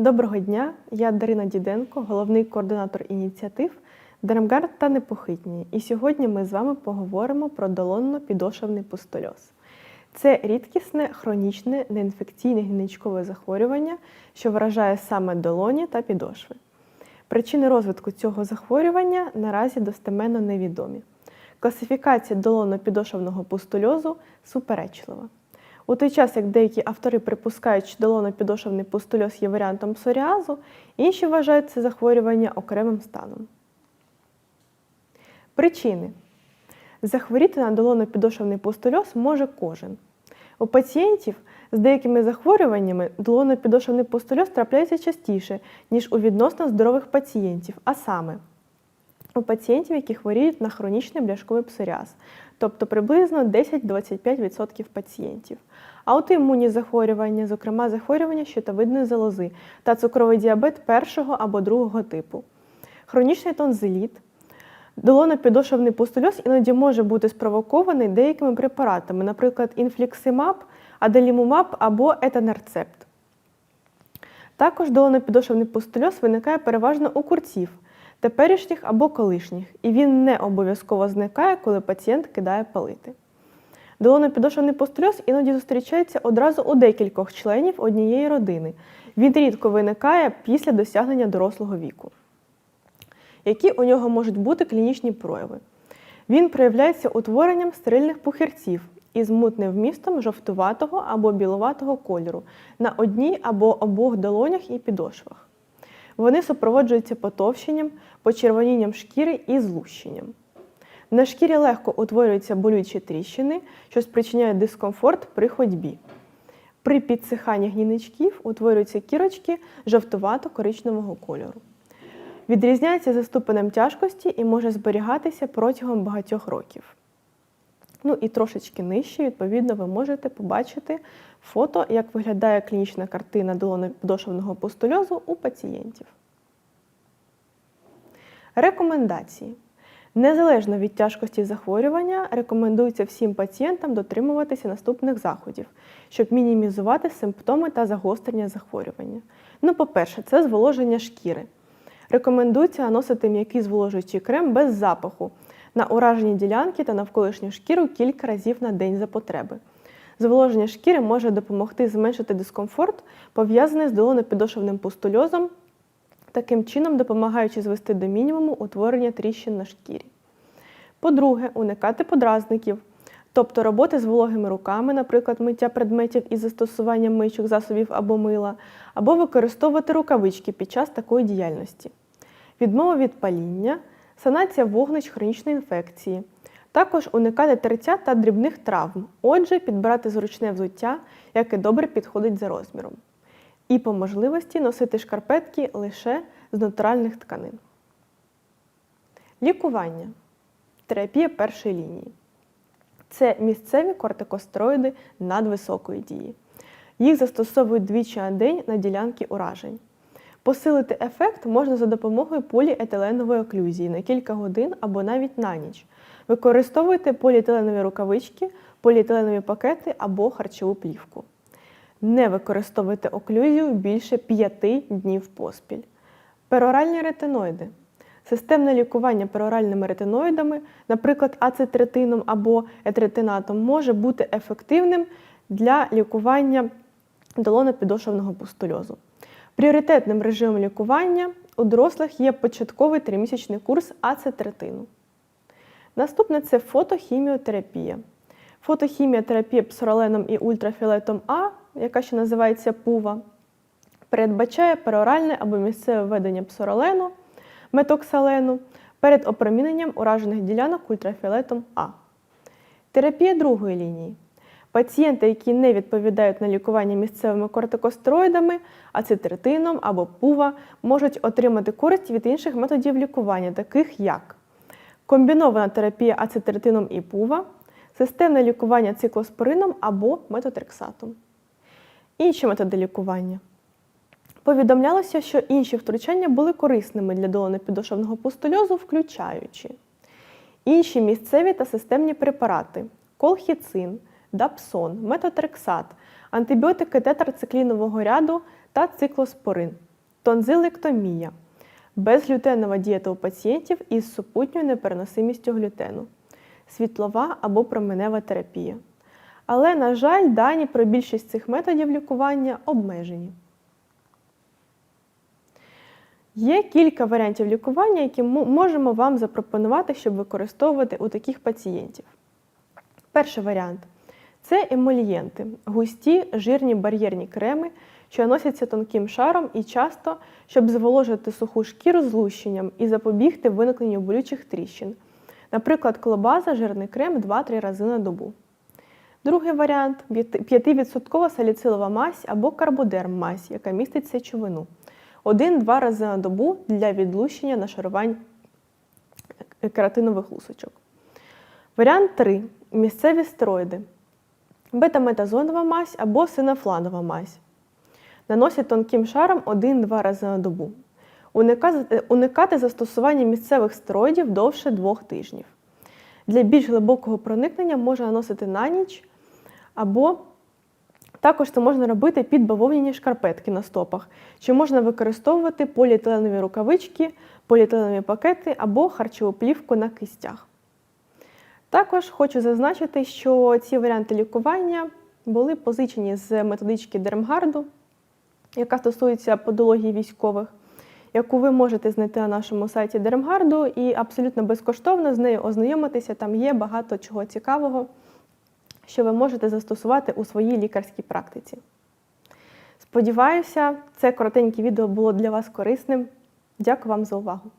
Доброго дня, я Дарина Діденко, головний координатор ініціатив Дремгард та Непохитні. І сьогодні ми з вами поговоримо про долонно-підошовний пустольоз. Це рідкісне, хронічне, неінфекційне гнійничкове захворювання, що вражає саме долоні та підошви. Причини розвитку цього захворювання наразі достеменно невідомі. Класифікація долонно-підошовного пустульозу суперечлива. У той час, як деякі автори припускають, що долонно-підошовний пустульоз є варіантом псоріазу, інші вважають це захворювання окремим станом. Причини. Захворіти на долонно-підошовний пустульоз може кожен. У пацієнтів з деякими захворюваннями долонно-підошовний пустульоз трапляється частіше, ніж у відносно здорових пацієнтів, а саме у пацієнтів, які хворіють на хронічний бляшковий псоріаз, тобто приблизно 10-25% пацієнтів. Аутоімунні захворювання, зокрема захворювання щитовидної залози та цукровий діабет першого або другого типу, хронічний тонзиліт. Долонно-підошовний пустульоз іноді може бути спровокований деякими препаратами, наприклад, інфліксимаб, аделімумаб або етанерцепт. Також долонно-підошовний пустульоз виникає переважно у курців, теперішніх або колишніх, і він не обов'язково зникає, коли пацієнт кидає палити. Долонно-підошовний пустульоз іноді зустрічається одразу у декількох членів однієї родини. Він рідко виникає після досягнення дорослого віку. Які у нього можуть бути клінічні прояви? Він проявляється утворенням стерильних пухирців із мутним вмістом жовтуватого або біловатого кольору на одній або обох долонях і підошвах. Вони супроводжуються потовщенням, почервонінням шкіри і злущенням. На шкірі легко утворюються болючі тріщини, що спричиняють дискомфорт при ходьбі. При підсиханні гнійничків утворюються кірочки жовтувато-коричневого кольору. Відрізняється за ступенем тяжкості і може зберігатися протягом багатьох років. Ну і трошечки нижче, відповідно, ви можете побачити фото, як виглядає клінічна картина долонно-підошовного пустульозу у пацієнтів. Рекомендації. Незалежно від тяжкості захворювання, рекомендується всім пацієнтам дотримуватися наступних заходів, щоб мінімізувати симптоми та загострення захворювання. Ну, по-перше, це зволоження шкіри. Рекомендується наносити м'який зволожуючий крем без запаху на уражені ділянки та навколишню шкіру кілька разів на день за потреби. Зволоження шкіри може допомогти зменшити дискомфорт, пов'язаний з долонопідошовним пустульозом, таким чином допомагаючи звести до мінімуму утворення тріщин на шкірі. По-друге, уникати подразників, тобто роботи з вологими руками, наприклад, миття предметів із застосуванням мийчих засобів або мила, або використовувати рукавички під час такої діяльності. Відмова від паління, санація вогнищ хронічної інфекції. Також уникати тертя та дрібних травм, отже, підбирати зручне взуття, яке добре підходить за розміром. І по можливості носити шкарпетки лише з натуральних тканин. Лікування. Терапія першої лінії. Це місцеві кортикостероїди надвисокої дії. Їх застосовують двічі на день на ділянки уражень. Посилити ефект можна за допомогою поліетиленової оклюзії на кілька годин або навіть на ніч. Використовуйте поліетиленові рукавички, поліетиленові пакети або харчову плівку. Не використовуйте оклюзію більше 5 днів поспіль. Пероральні ретиноїди. Системне лікування пероральними ретиноїдами, наприклад, ацетретином або етретинатом, може бути ефективним для лікування долонопідошовного пустульозу. Пріоритетним режимом лікування у дорослих є початковий тримісячний курс ацетретину. Наступне це фотохіміотерапія. Фотохіміотерапія псороленом і ультрафіолетом А, яка ще називається ПУВА, передбачає пероральне або місцеве введення псоролену, метоксалену перед опроміненням уражених ділянок ультрафіолетом А. Терапія другої лінії. Пацієнти, які не відповідають на лікування місцевими кортикостероїдами, ацетретином або пува, можуть отримати користь від інших методів лікування, таких як комбінована терапія ацетретином і пува, системне лікування циклоспорином або метотрексатом. Інші методи лікування. Повідомлялося, що інші втручання були корисними для долонопідошовного пустульозу, включаючи інші місцеві та системні препарати колхіцин, дапсон, метотрексат, антибіотики тетрациклінового ряду та циклоспорин. тонзилектомія, безглютенова дієта у пацієнтів із супутньою непереносимістю глютену, світлова або променева терапія. Але, на жаль, дані про більшість цих методів лікування обмежені. Є кілька варіантів лікування, які ми можемо вам запропонувати, щоб використовувати у таких пацієнтів. Перший варіант це емолієнти, густі жирні бар'єрні креми, що наносяться тонким шаром і часто, щоб зволожити суху шкіру злущенням і запобігти виникненню болючих тріщин. Наприклад, колобаза, жирний крем 2-3 рази на добу. Другий варіант 5% саліцилова мазь або карбодерм мазь, яка містить сечовину. 1-2 рази на добу для відлущення нашарувань кератинових лусочок. Варіант 3. Місцеві стероїди. Бета-метазонова мазь або синафланова мазь. Наносять тонким шаром 1-2 рази на добу. Уникати, уникати застосування місцевих стероїдів довше 2 тижнів. Для більш глибокого проникнення можна наносити на ніч, або також це можна робити під бавовняні шкарпетки на стопах, чи можна використовувати поліетиленові рукавички, поліетиленові пакети або харчову плівку на кистях. Також хочу зазначити, що ці варіанти лікування були позичені з методички Дермгарду, яка стосується подології військових, яку ви можете знайти на нашому сайті Дермгарду і абсолютно безкоштовно з нею ознайомитися. Там є багато чого цікавого, що ви можете застосувати у своїй лікарській практиці. Сподіваюся, це коротеньке відео було для вас корисним. Дякую вам за увагу!